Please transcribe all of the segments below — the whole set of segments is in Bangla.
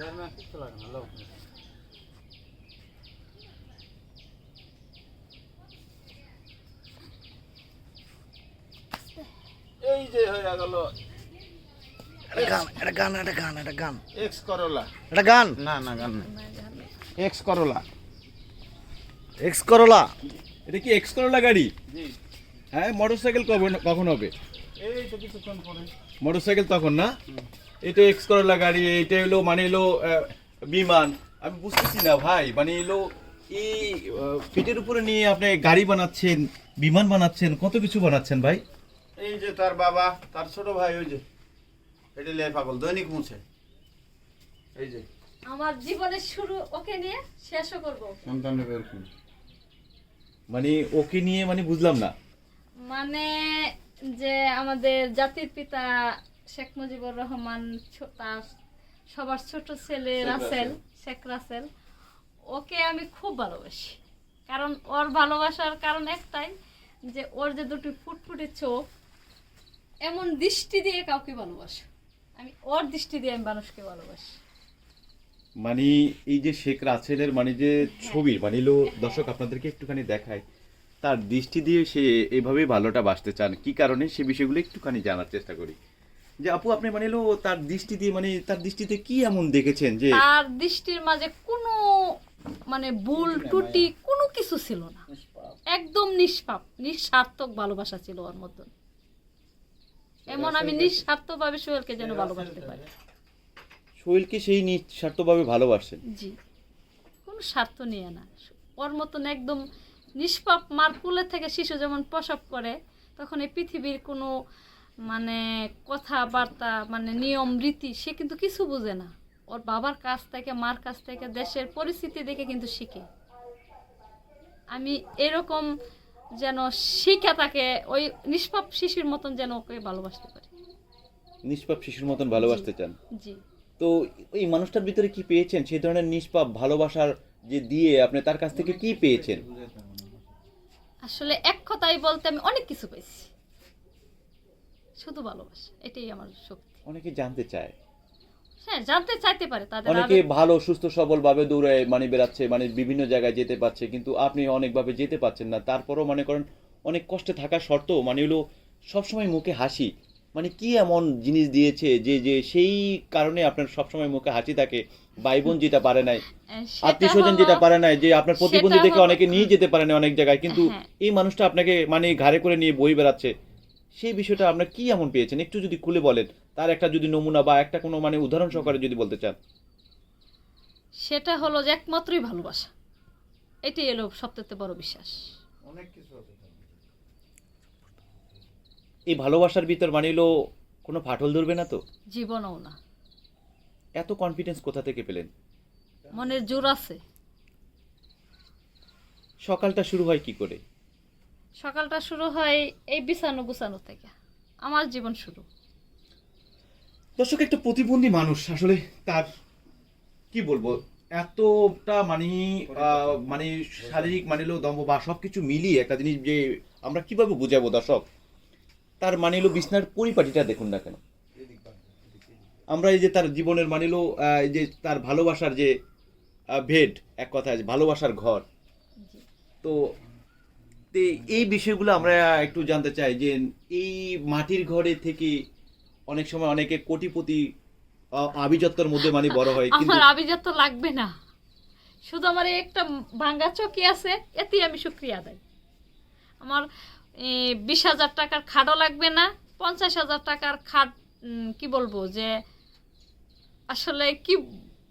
চেয়ারম্যান কিচ্ছু লাগে না লোক এই যে হয়ে গেল গান এটা গান এটা গান এটা গান। এক্স করলা এটা গান? না না গান এক্স করলা এক্স করলা এটা কি এক্স করলা গাড়ি? জি। হ্যাঁ মোটরসাইকেল কখন কখন হবে? এই তো মোটরসাইকেল তখন না? এটা এক্স করলা গাড়ি এটা হলো মানে হলো আহ, বিমান। আমি বুঝতেছি না ভাই মানে এলো এই পেটের উপরে নিয়ে আপনি গাড়ি বানাচ্ছেন বিমান বানাচ্ছেন কত কিছু বানাচ্ছেন ভাই? এই যে তার বাবা তার ছোট ভাই ওই যে এটা লে পাগল দৈনিক মুছে। এই যে। আমার জীবনের শুরু ওকে নিয়ে শেষও করব। মানে ওকে নিয়ে মানে বুঝলাম না। মানে যে আমাদের জাতির পিতা শেখ মুজিবুর রহমান ছো- তার সবার ছোট ছেলে রাসেল শেখ রাসেল। ওকে আমি খুব ভালোবাসি। কারণ ওর ভালোবাসার কারণ একটাই যে ওর যে দুটি ফুটফুটে চোখ এমন দৃষ্টি দিয়ে কাউকে ভালোবাসে। আমি ওর দৃষ্টি দিয়ে আমি মানুষকে ভালোবাসি। মানে এই যে শেখ রাসেলের মানে যে ছবি মানে দর্শক আপনাদেরকে একটুখানি দেখায়। তার দৃষ্টি দিয়ে সে এইভাবেই ভালোটা বাসতে চান। কি কারণে? সে বিষয়গুলো একটুখানি জানার চেষ্টা করি। যে আপু আপনি মানে তার দৃষ্টি দিয়ে মানে তার দৃষ্টিতে কি এমন দেখেছেন যে তার দৃষ্টির মাঝে কোনো মানে ভুল ত্রুটি কোনো কিছু ছিল না। একদম নিষ্পাপ নিঃস্বার্থক ভালোবাসা ছিল ওর মতন এমন আমি নিঃস্বার্থভাবে সোহেলকে যেন ভালোবাসতে পারি। সোহেলকে সেই নিঃস্বার্থভাবে ভালোবাসেন। জি। কোনো স্বার্থ নিয়ে না। ওর মতন একদম নিষ্পাপ মার কুলে থেকে শিশু যেমন প্রসব করে তখন এই পৃথিবীর কোনো মানে কথাবার্তা মানে নিয়ম রীতি সে কিন্তু কিছু বোঝে না। ওর বাবার কাছ থেকে মার কাছ থেকে দেশের পরিস্থিতি দেখে কিন্তু শিখে। আমি এরকম যেন শিখে তাকে ওই নিষ্পাপ শিশুর মতন যেন ওকে ভালোবাসতে পারি। নিষ্পাপ শিশুর মতন ভালোবাসতে চান? জি তো এই মানুষটার ভিতরে কি পেয়েছেন? সেই ধরনের নিষ্পাপ ভালোবাসার যে দিয়ে আপনি তার কাছ থেকে কি পেয়েছেন? আসলে এক কথাই বলতে আমি অনেক কিছু পেয়েছি। শুধু ভালোবাসা এটাই আমার শক্তি। অনেকে জানতে চায়। হ্যাঁ জানতে চাইতে পারে তাদের অনেকে ভালো সুস্থ সবল ভাবে দৌড়ে মানে বেড়াচ্ছে মানে বিভিন্ন জায়গায় যেতে পারছে কিন্তু আপনি অনেকভাবে যেতে পারছেন না। তারপরও মনে করেন অনেক কষ্টে থাকা শর্ত মানে হলো সবসময় মুখে হাসি। মানে কি এমন জিনিস দিয়েছে যে যে সেই কারণে আপনার সবসময় মুখে হাসি থাকে ভাই বোন যেটা পারে নাই আত্মীয় স্বজন যেটা পারে নাই যে আপনার প্রতিবন্ধী দেখে অনেকে নিয়ে যেতে পারে না অনেক জায়গায় কিন্তু হ্যাঁ। এই মানুষটা আপনাকে মানে ঘাড়ে করে নিয়ে বই বেড়াচ্ছে সেই বিষয়টা আপনার কি এমন পেয়েছেন? একটু যদি খুলে বলেন তার একটা যদি নমুনা বা একটা কোনো মানে উদাহরণ সহকারে যদি বলতে চান। সেটা হলো যে একমাত্রই ভালোবাসা এটাই এলো সবথেকে বড় বিশ্বাস। অনেক কিছু আছে। এই ভালোবাসার ভিতর মানে কোনো ফাটল ধরবে না তো? জীবনও না। এত কনফিডেন্স কোথা থেকে পেলেন? মনের জোর আছে। সকালটা শুরু হয় কি করে? সকালটা শুরু হয় এই বিছানো গুছানো থেকে। আমার জীবন শুরু। দর্শক একটা প্রতিবন্ধী মানুষ আসলে তার কি বলব এতটা মানে আহ, মানে শারীরিক মানে হলো দম্ভ বা সব কিছু মিলিয়ে একটা জিনিস যে আমরা কীভাবে বুঝাবো দর্শক? তার মানে হলো বিছনার পরিপাটিটা দেখুন না কেন? আমরা এই যে তার জীবনের মানে হলো এই যে তার ভালোবাসার যে ভেড এক কথায় যে ভালোবাসার ঘর। তো এই বিষয়গুলো আমরা একটু জানতে চাই যে এই মাটির ঘরে থেকে অনেক সময় অনেকে কোটিপতি, আ- মধ্যে মানে বড় হয়, কিন্তু আমার আভিজাত লাগবে না। শুধু আমার একটা ভাঙ্গা চকি আছে, এতেই আমি শুক্রিয়া আদায়। আমার বিশ হাজার টাকার খাটও লাগবে না পঞ্চাশ হাজার টাকার খাট কি বলব যে আসলে কি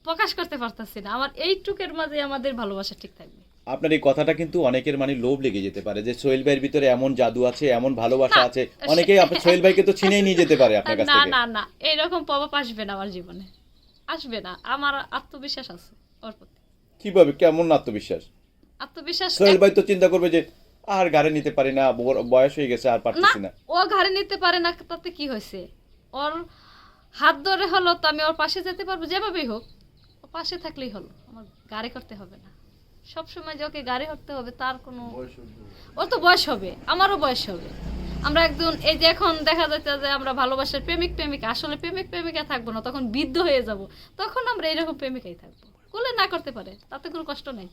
প্রকাশ করতে পারতেছি না। আমার এইটুকের মাঝে আমাদের ভালোবাসা ঠিক থাকবে। আপনার এই কথাটা কিন্তু অনেকের মানে লোভ লেগে যেতে পারে যে সোহেল ভাইয়ের ভিতরে এমন জাদু আছে এমন ভালোবাসা আছে। অনেকেই আপনার সোহেল ভাইকে তো ছিনেই নিয়ে যেতে পারে আপনার কাছ না থেকে। না না এইরকম প্রভাব আসবে না আমার জীবনে। আসবে না আমার আত্মবিশ্বাস আছে ওর প্রতি। কীভাবে? কেমন আত্মবিশ্বাস? আত্মবিশ্বাস সোহেল ভাই তো চিন্তা করবে যে আর গাড়ি নিতে পারি না বয়স হয়ে গেছে আর পারতেছি না ও ঘাড়ে নিতে পারে না তাতে কি হয়েছে? ওর হাত ধরে হলো তো আমি ওর পাশে যেতে পারব যেভাবেই হোক ও পাশে থাকলেই হলো আমার গাড়ি করতে হবে না। সব সময় যে ওকে গাড়ি করতে হবে তার কোনো ওর তো বয়স হবে আমারও বয়স হবে। আমরা একজন এই যে এখন দেখা যাচ্ছে যে আমরা ভালোবাসার প্রেমিক প্রেমিকা আসলে প্রেমিক প্রেমিকা থাকব না তখন বৃদ্ধ হয়ে যাব তখন আমরা এরকম প্রেমিকাই থাকব। কোলে না করতে পারে তাতে কোনো কষ্ট নেই।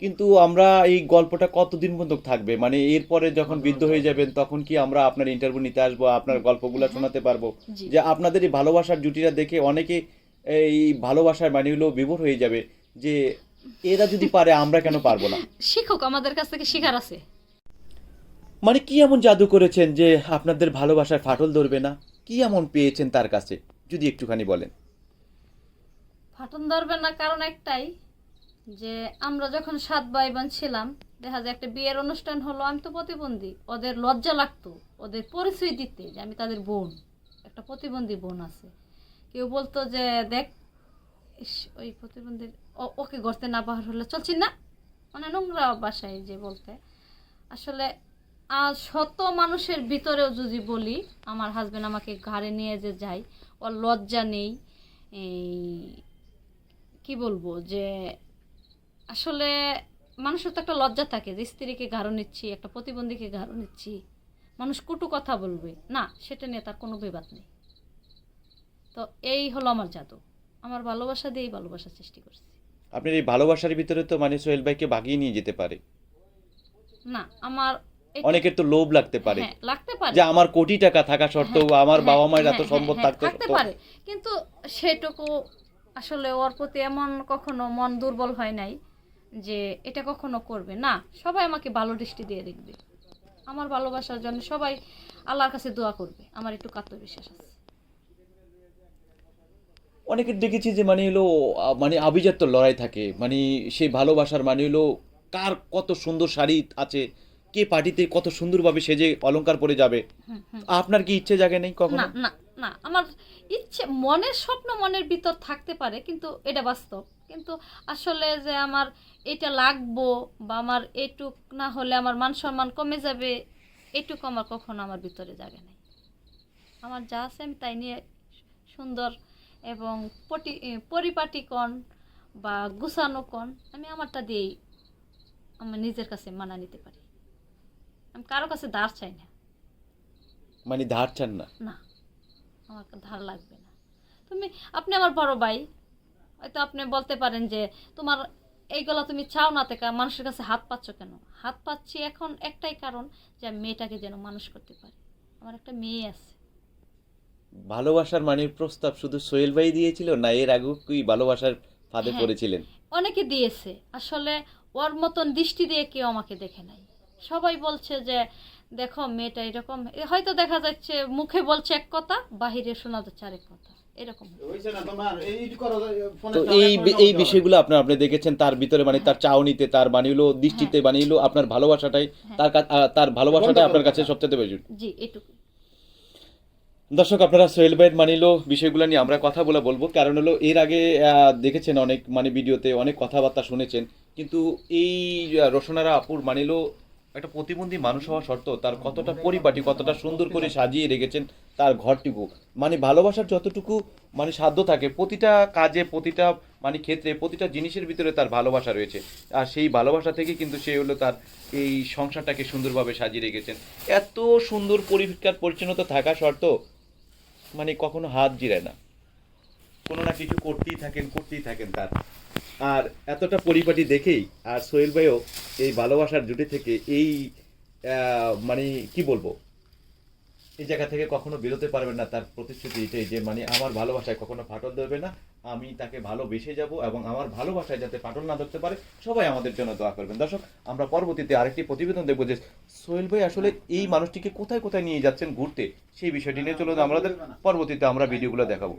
কিন্তু আমরা এই গল্পটা কতদিন পর্যন্ত থাকবে? মানে এরপরে যখন বৃদ্ধ হয়ে যাবেন তখন কি আমরা আপনার ইন্টারভিউ নিতে আসব আপনার গল্পগুলো শোনাতে পারব? যে আপনাদের এই ভালোবাসার জুটিটা দেখে অনেকে এই ভালোবাসার মানে হলো বিভোর হয়ে যাবে যে এরা যদি পারে আমরা কেন পারব না? শিক্ষক আমাদের কাছ থেকে শিখার আছে। মানে কি এমন জাদু করেছেন যে আপনাদের ভালোবাসায় ফাটল ধরবে না? কি এমন পেয়েছেন তার কাছে? যদি একটুখানি বলেন। ফাটল ধরবে না কারণ একটাই যে আমরা যখন সাত ভাই বোন ছিলাম, দেখা যায় একটা বিয়ের অনুষ্ঠান হলো, আমি তো প্রতিবন্ধী। ওদের লজ্জা লাগতো, ওদের পরিচয় দিতে যে আমি তাদের বোন, একটা প্রতিবন্ধী বোন আছে। কেউ বলতো যে, দেখ ওই প্রতিবন্ধীর ওকে গড়তে না বাহার হলে চলছি না। মানে নোংরা বাসায় যে বলতে। আসলে আর শত মানুষের ভিতরেও যদি বলি, আমার হাজব্যান্ড আমাকে ঘাড়ে নিয়ে যে যায়, ওর লজ্জা নেই, এই, কি বলব যে আসলে মানুষের তো একটা লজ্জা থাকে যে স্ত্রীকে ঘাড়ো নিচ্ছি একটা প্রতিবন্ধীকে ঘাড়ো নিচ্ছি। মানুষ কটু কথা বলবে। না সেটা নিয়ে তার কোনো বিবাদ নেই। তো এই হলো আমার জাদু। আমার ভালোবাসা দিয়েই ভালোবাসা সৃষ্টি করছি। আপনার এই ভালোবাসার ভিতরে তো মানে সোহেল ভাইকে বাগিয়ে নিয়ে যেতে পারে। না আমার অনেকের তো লোভ লাগতে পারে। হ্যাঁ লাগতে পারে। যে আমার কোটি টাকা থাকা সত্ত্বেও হ্যাঁ, আমার হ্যাঁ, বাবা মায়ের এত সম্পদ থাকতে থাকতে পারে। কিন্তু সেটুকু আসলে ওর প্রতি এমন কখনো মন দুর্বল হয় নাই। যে এটা কখনো করবে। না সবাই আমাকে ভালো দৃষ্টি দিয়ে দেখবে। আমার ভালোবাসার জন্য সবাই আল্লাহর কাছে দোয়া করবে। আমার একটু আত্মবিশ্বাস আছে। অনেকের দেখেছি যে মানে হলো মানে আভিজাত্য লড়াই থাকে। মানে সেই ভালোবাসার মানে হলো কার কত সুন্দর শাড়ি আছে কে পার্টিতে কত সুন্দরভাবে সেজে অলংকার পরে যাবে। আপনার কি ইচ্ছে জাগে নেই কখনো? না। না আমার ইচ্ছে মনের স্বপ্ন মনের ভিতর থাকতে পারে কিন্তু এটা বাস্তব। কিন্তু আসলে যে আমার এটা লাগবো বা আমার এটুক না হলে আমার মান সম্মান কমে যাবে এটুকু আমার কখনো আমার ভিতরে জাগে নাই। আমার যা আছে আমি তাই নিয়ে সুন্দর এবং পটি পরিপাটি কন বা গুছানো কন আমি আমারটা দিয়েই আমার নিজের কাছে মানা নিতে পারি। আমি কারও কাছে দাঁড় চাই না। মানে ধার চান না? না। আমার ধার লাগবে না। তুমি আপনি আমার বড় ভাই। হয়তো আপনি বলতে পারেন যে তোমার এইগুলা তুমি চাও না থেকে মানুষের কাছে হাত পাচ্ছ কেন? হাত পাচ্ছি এখন একটাই কারণ যে আমি মেয়েটাকে যেন মানুষ করতে পারি। আমার একটা মেয়ে আছে। ভালোবাসার মানে প্রস্তাব শুধু সোহেল ভাই দিয়েছিল না এর আগেও কি ভালোবাসার ফাঁদে হ্যাঁ। পড়েছিলেন? অনেকে দিয়েছে। আসলে ওর মতন দৃষ্টি দিয়ে কেউ আমাকে দেখে নাই। সবাই বলছে যে দেখো মেয়েটা এরকম। হয়তো দেখা যাচ্ছে মুখে বলছে এক কথা বাহিরে শোনা যাচ্ছে আরেক কথা। এরকম। হয়েছে না তোমার? এই তো এই এই বিষয়গুলো আপনার আপনি দেখেছেন তার ভিতরে মানে তার চাউনিতে তার বানিয়ে দৃষ্টিতে বানিয়ে আপনার ভালোবাসাটাই তার কা- তার ভালোবাসাটাই আপনার কাছে সবচেয়ে বেশি। জি এটুকু। দর্শক আপনারা সোহেল ভাইয়ের মানিলো বিষয়গুলো নিয়ে আমরা কথা বলে বলব। কারণ হলো এর আগে দেখেছেন অনেক মানে ভিডিওতে অনেক কথাবার্তা শুনেছেন। কিন্তু এই রোশনারা আপুর মানিলো একটা প্রতিবন্ধী মানুষ হওয়া সত্ত্বেও তার কতটা পরিপাটি, কতটা সুন্দর করে সাজিয়ে রেখেছেন তার ঘরটুকু। মানে ভালোবাসার যতটুকু মানে সাধ্য থাকে, প্রতিটা কাজে, প্রতিটা মানে ক্ষেত্রে, প্রতিটা জিনিসের ভিতরে তার ভালোবাসা রয়েছে। আর সেই ভালোবাসা থেকে কিন্তু সে হলো তার এই সংসারটাকে সুন্দরভাবে সাজিয়ে রেখেছেন। এত সুন্দর পরিষ্কার পরিচ্ছন্নতা থাকা সত্ত্বেও মানে কখনো হাত জিরায় না। কোনো না কিছু করতেই থাকেন করতেই থাকেন তার। আর এতটা পরিপাটি দেখেই, আর সোহেল ভাইও এই ভালোবাসার জুটি থেকে এই মানে কি বলব? এই জায়গা থেকে কখনো বেরোতে পারবেন না তার প্রতিশ্রুতি এটাই যে মানে আমার ভালোবাসায় কখনো ফাটল ধরবে না, আমি তাকে ভালোবেসে যাব এবং আমার ভালোবাসায় যাতে ফাটল না ধরতে পারে, সবাই আমাদের জন্য দোয়া করবেন। দর্শক, আমরা পরবর্তীতে আরেকটি প্রতিবেদন দেখব যে, সোহেল ভাই আসলে এই মানুষটিকে কোথায় কোথায় নিয়ে যাচ্ছেন ঘুরতে? সেই বিষয়টি নিয়ে চলুন আমাদের পরবর্তীতে আমরা ভিডিওগুলো দেখাবো।